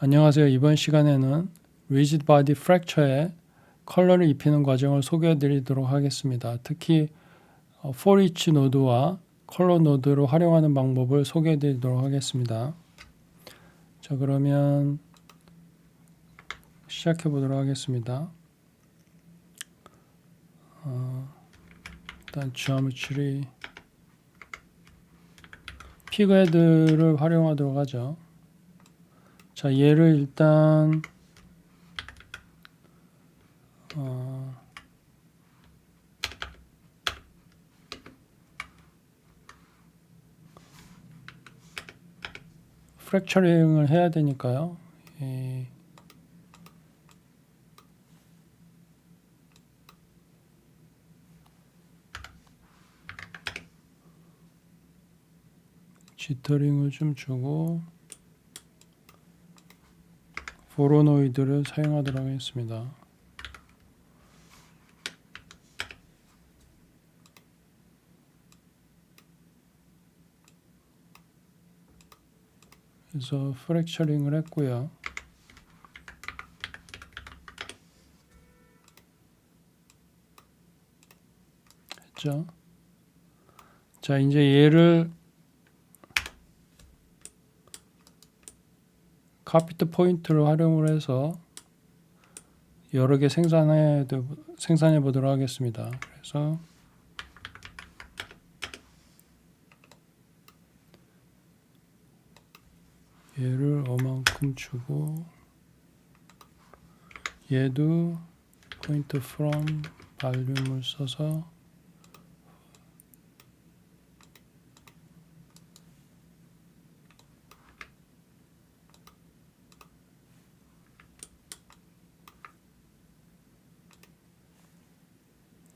안녕하세요. 이번 시간에는 Rigid Body Fracture에 컬러를 입히는 과정을 소개해 드리도록 하겠습니다. 특히 어, for each 노드와 컬러 노드를 활용하는 방법을 소개해 드리도록 하겠습니다. 자, 그러면 시작해 보도록 하겠습니다. 어, 일단 geometry 피그헤드를 활용하도록 하죠. 자, 얘를 일단 어, 프랙처링을 해야 되니까요. 이 지터링을 좀 주고 포로노이드를 사용하도록 하겠습니다. 그래서 프랙처링을 했고요. 했죠. 자, 이제 얘를 카피트 포인트를 활용을 해서 여러 개 생산해 생산해 보도록 하겠습니다. 그래서 얘를 어만큼 주고 얘도 포인트 from 발륨을 써서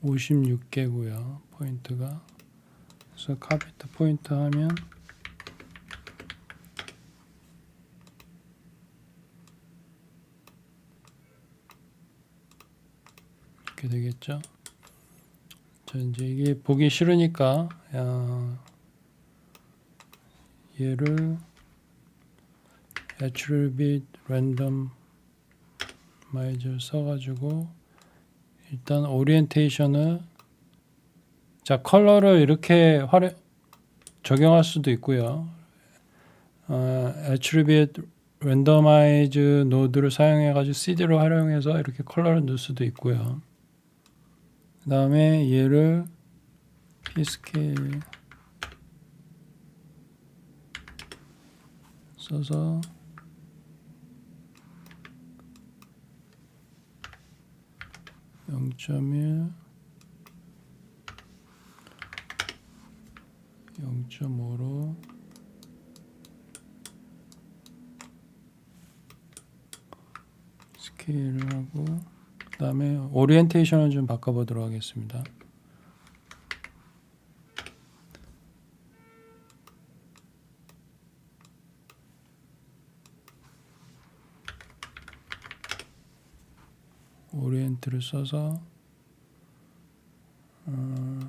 오십육 개고요 포인트가 그래서 카피트 포인트 하면 이렇게 되겠죠. 자 이제 이게 보기 싫으니까 야, 얘를 attribute randomizer 써가지고 일단 오리엔테이션을 자 컬러를 이렇게 활용 적용할 수도 있고요. 어, attribute randomize 노드를 사용해 가지고 CD로 활용해서 이렇게 컬러를 넣을 수도 있고요. 그 다음에 얘를 pscale 써서 영점일 0.5로 스케일을 하고 그 다음에 오리엔테이션을 좀 바꿔보도록 하겠습니다. 오리엔트를 써서 어,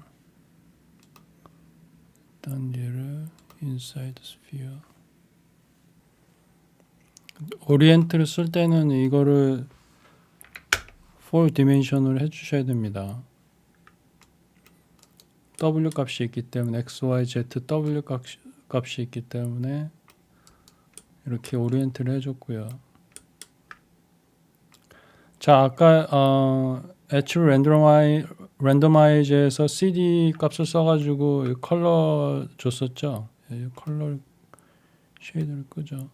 일단 얘를 인사이드 스피어 오리엔트를 쓸 때는 이거를 4 디멘션을 해주셔야 됩니다. W 값이 있기 때문에 x, y, z, w 값이 있기 때문에 이렇게 오리엔트를 해줬고요. 자 아까 어, H 랜덤아이 랜더마이즈에서 CD 값을 써가지고 이 컬러 줬었죠. 이 컬러 쉐이드를 끄죠.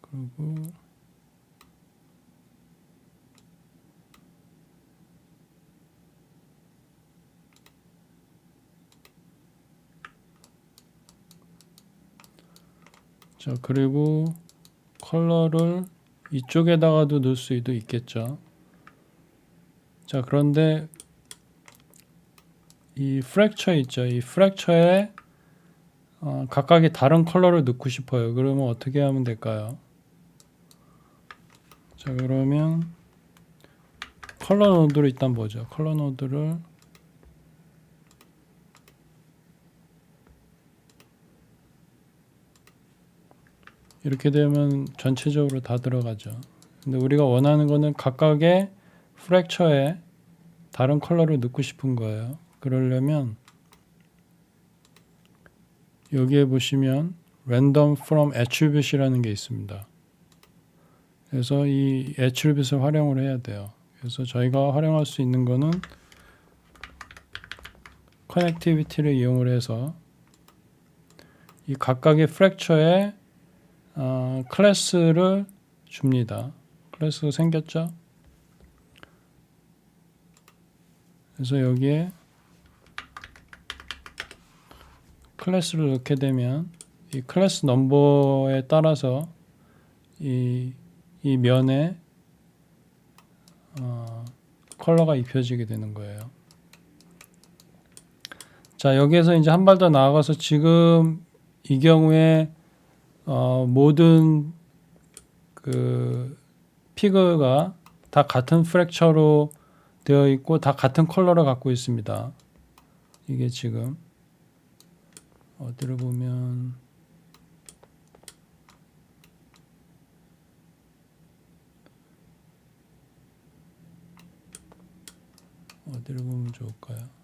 그리고 자 그리고 컬러를 이쪽에다가도 넣을 수도 있겠죠. 자 그런데 이 프랙처 있죠. 이 프랙처에 어, 각각의 다른 컬러를 넣고 싶어요. 그러면 어떻게 하면 될까요? 자 그러면 컬러 노드를 일단 보죠. 컬러 노드를 이렇게 되면 전체적으로 다 들어가죠. 근데 우리가 원하는 거는 각각의 프랙처에 다른 컬러를 넣고 싶은 거예요. 그러려면 여기에 보시면 random from attribute이라는 게 있습니다. 그래서 이 attribute을 활용을 해야 돼요. 그래서 저희가 활용할 수 있는 거는 커넥티비티를 이용을 해서 이 각각의 프랙처에 어, 클래스를 줍니다. 클래스가 생겼죠? 그래서 여기에 클래스를 넣게 되면 이 클래스 넘버에 따라서 이, 이 면에 어, 컬러가 입혀지게 되는 거예요. 자 여기에서 이제 한 발 더 나아가서 지금 이 경우에 어, 모든 그 피그가 다 같은 프랙처로 되어 있고 다 같은 컬러를 갖고 있습니다. 이게 지금 어디를 보면 어디를 보면 좋을까요?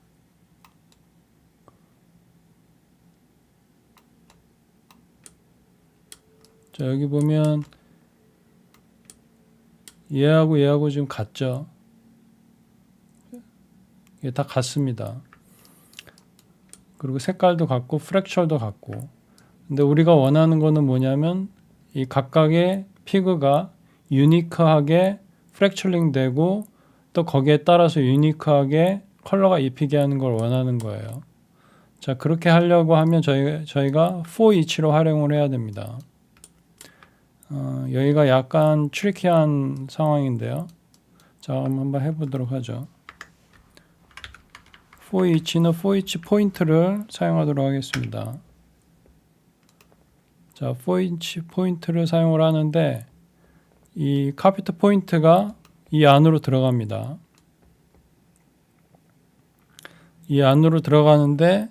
자 여기 보면 얘하고 얘하고 지금 같죠? 이게 다 같습니다. 그리고 색깔도 같고 프랙처도 같고 근데 우리가 원하는 거는 뭐냐면 이 각각의 피그가 유니크하게 프랙처링 되고 또 거기에 따라서 유니크하게 컬러가 입히게 하는 걸 원하는 거예요. 자 그렇게 하려고 하면 저희, 저희가 for each로 활용을 해야 됩니다. 어, 여기가 약간 트리키한 상황인데요. 자 한번 해보도록 하죠. for each는 for each 포인트를 사용하도록 하겠습니다. 자, for each 포인트를 사용을 하는데 이 카피트 포인트가 이 안으로 들어갑니다. 이 안으로 들어가는데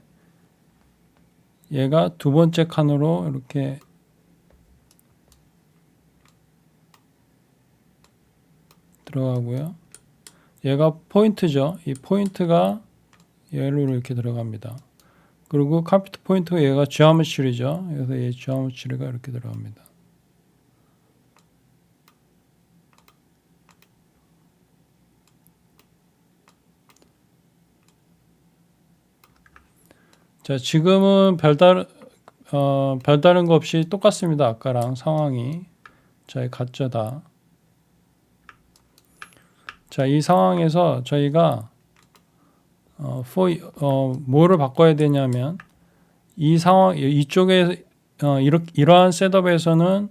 얘가 두 번째 칸으로 이렇게 들어가고요. 얘가 포인트죠. 이 포인트가 얘로 이렇게 들어갑니다. 그리고 컴퓨터 포인트가 얘가 geometry죠. 그래서 얘 geometry가 이렇게 들어갑니다. 자, 지금은 별다른 어, 별다른 거 없이 똑같습니다. 아까랑 상황이 저희 같죠 다. 자, 이 상황에서 저희가 어, for, 어, 뭐를 바꿔야 되냐면 이 상황 이쪽에 어, 이러, 이러한 셋업에서는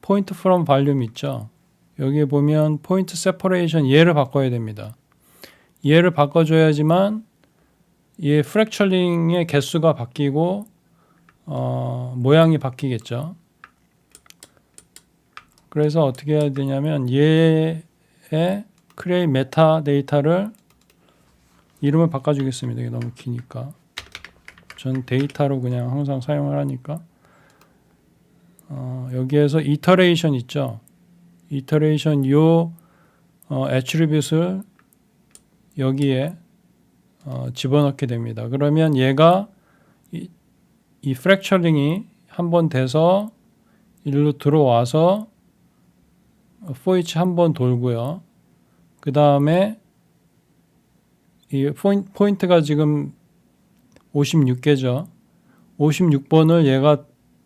포인트 프롬 발륨 있죠. 여기에 보면 포인트 세퍼레이션 얘를 바꿔야 됩니다. 얘를 바꿔줘야지만 얘 프랙처링의 개수가 바뀌고 어, 모양이 바뀌겠죠. 그래서 어떻게 해야 되냐면 얘의 크레이 메타 데이터를 이름을 바꿔주겠습니다. 이게 너무 기니까. 전 데이터로 그냥 항상 사용을 하니까. 어, 여기에서 이터레이션 있죠. 이터레이션 요 어, 애트리뷰트를 여기에 어, 집어넣게 됩니다. 그러면 얘가 이, 이 프랙처링이 한 번 돼서 일로 들어와서 for each 한번 돌고요. 그 다음에 이 포인트 가 지금 56개죠. 56번을 얘가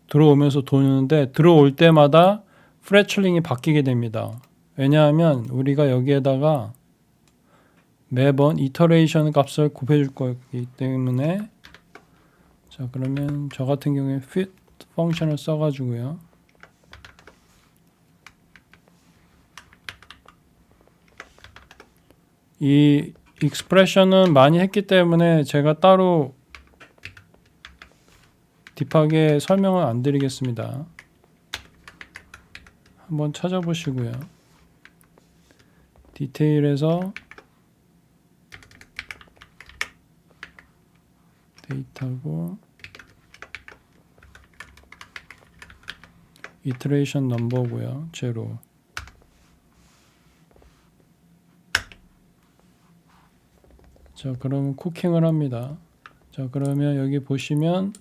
들어오면서 도는데 들어올 때마다 프레철링이 바뀌게 됩니다. 왜냐하면 우리가 여기에다가 매번 이터레이션 값을 곱해줄 거기 때문에 자 그러면 저 같은 경우에 fit 펑션을 써가지고요. 이 익스프레션은 많이 했기 때문에 제가 따로 딥하게 설명을 안 드리겠습니다. 한번 찾아보시고요. 디테일에서 데이터고 이터레이션 넘버고요. 제로. 자, 그러면 쿠킹을 합니다. 자, 그러면 여기 보시면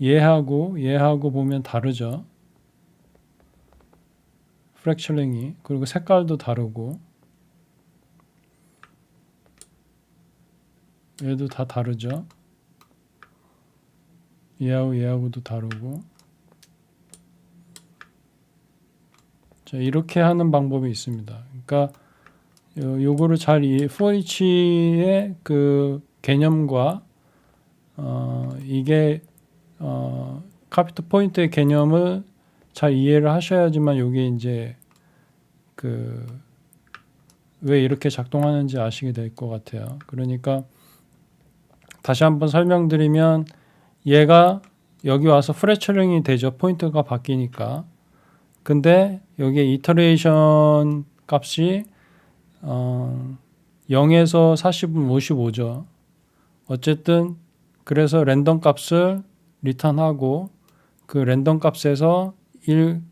얘하고 얘하고 보면 다르죠. 프랙처링이 그리고 색깔도 다르고 얘도 다 다르죠. 얘하고 얘하고도 다르고 자 이렇게 하는 방법이 있습니다. 그러니까 요, 요거를 잘 이해, 포이치의 그 개념과 어, 이게 어, 카피터 포인트의 개념을 잘 이해를 하셔야지만 요게 이제 그 왜 이렇게 작동하는지 아시게 될 것 같아요. 그러니까 다시 한번 설명드리면 얘가 여기 와서 프레처링이 되죠. 포인트가 바뀌니까. 근데 여기에 이터레이션 값이 어, 0에서 40은 55죠. 어쨌든 그래서 랜덤 값을 리턴하고 그 랜덤 값에서 1,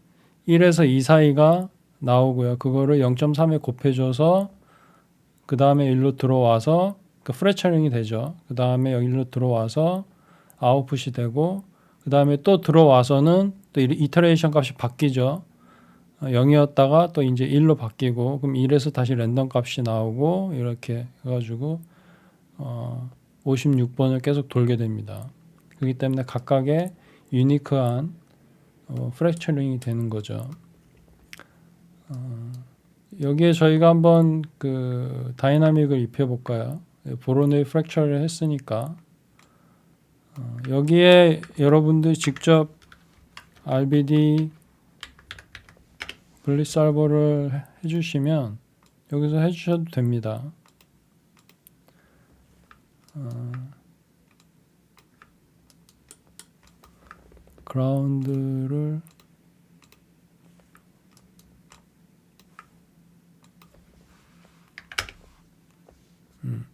1에서 2 사이가 나오고요. 그거를 0.3에 곱해줘서 그 다음에 1로 들어와서 그 프레처링이 되죠. 그 다음에 여기로 들어와서 아웃풋이 되고 그 다음에 또 들어와서는 또 이터레이션 값이 바뀌죠. 0이었다가 또 이제 1로 바뀌고 그럼 1에서 다시 랜덤 값이 나오고 이렇게 해가지고 어 56번을 계속 돌게 됩니다. 그렇기 때문에 각각의 유니크한 어, 프랙처링이 되는 거죠. 어, 여기에 저희가 한번 그 다이나믹을 입혀 볼까요? 보로네 프랙처를 했으니까 어, 여기에 여러분들 직접 RBD 블리살버를 해주시면 여기서 해주셔도 됩니다. 어, 그라운드를 음.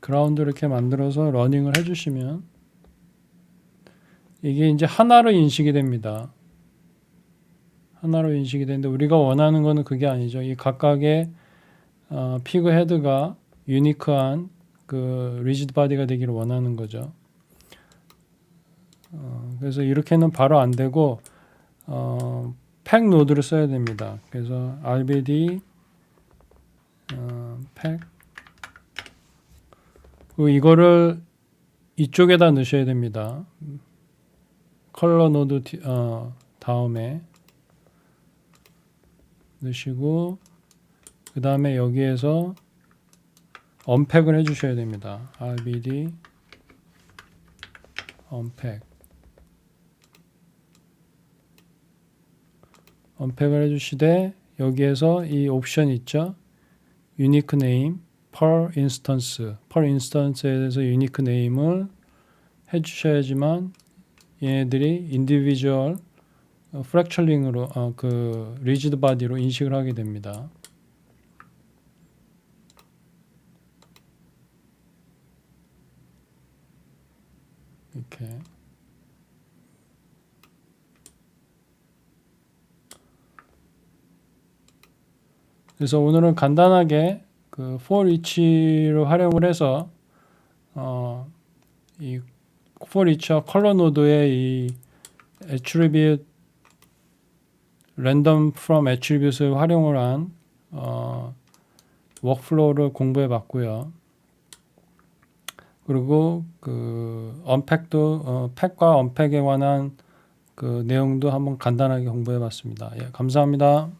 그라운드 이렇게 만들어서 러닝을 해주시면 이게 이제 하나로 인식이 됩니다. 하나로 인식이 되는데 우리가 원하는 거는 그게 아니죠. 이 각각의 어, 피그 헤드가 유니크한 그 리지드 바디가 되기를 원하는 거죠. 어, 그래서 이렇게는 바로 안 되고 어, 팩 노드를 써야 됩니다. 그래서 RBD 어, 팩 이거를 이쪽에다 넣으셔야 됩니다. 컬러 노드 뒤, 어, 다음에 넣으시고 그 다음에 여기에서 언팩을 해주셔야 됩니다. RBD 언팩 언팩을 해주시되 여기에서 이 옵션 있죠? 유니크 네임 per instance per instance에 대해서 유니크 네임을 해주셔야지만 얘네들이 인디비주얼 프랙처링으로 어, 그 리지드 바디로 인식을 하게 됩니다. 이렇게 그래서 오늘은 간단하게 그 for each를 활용을 해서 어, 이 each와 컬러 노드의 이 attribute random from attribute을 활용을 한 어, 워크플로우를 공부해 봤고요. 그리고 그 언팩도 어, 팩과 언팩에 관한 그 내용도 한번 간단하게 공부해 봤습니다. 예, 감사합니다.